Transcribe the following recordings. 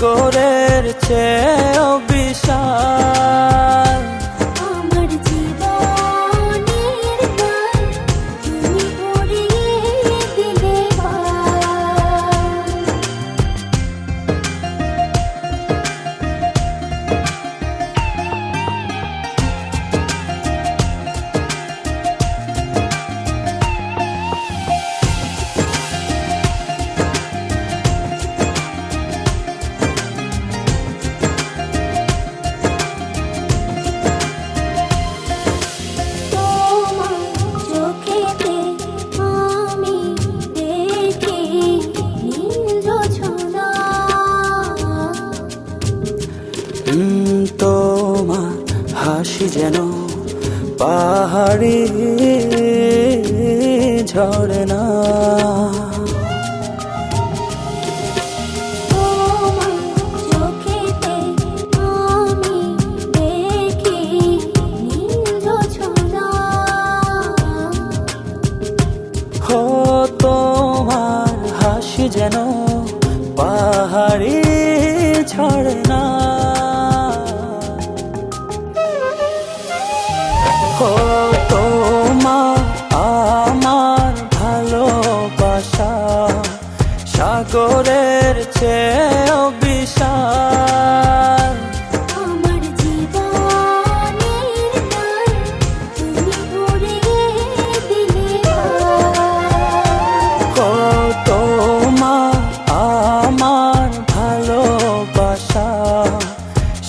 সাগরের চেয়েও তোমার হাসি যেন পাহাড়ি ঝরে না। তোমার হাসি যেন পাহাড়ি ঝরে চেয়েও বিশাল আমার জীবনের তুমি দিলে ও আমার ভালোবাসা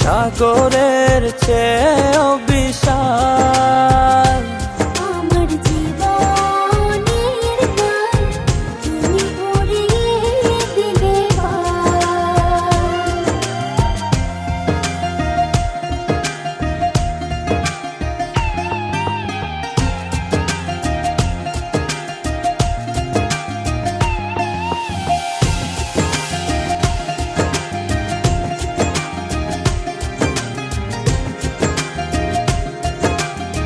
সাগরের চেয়েও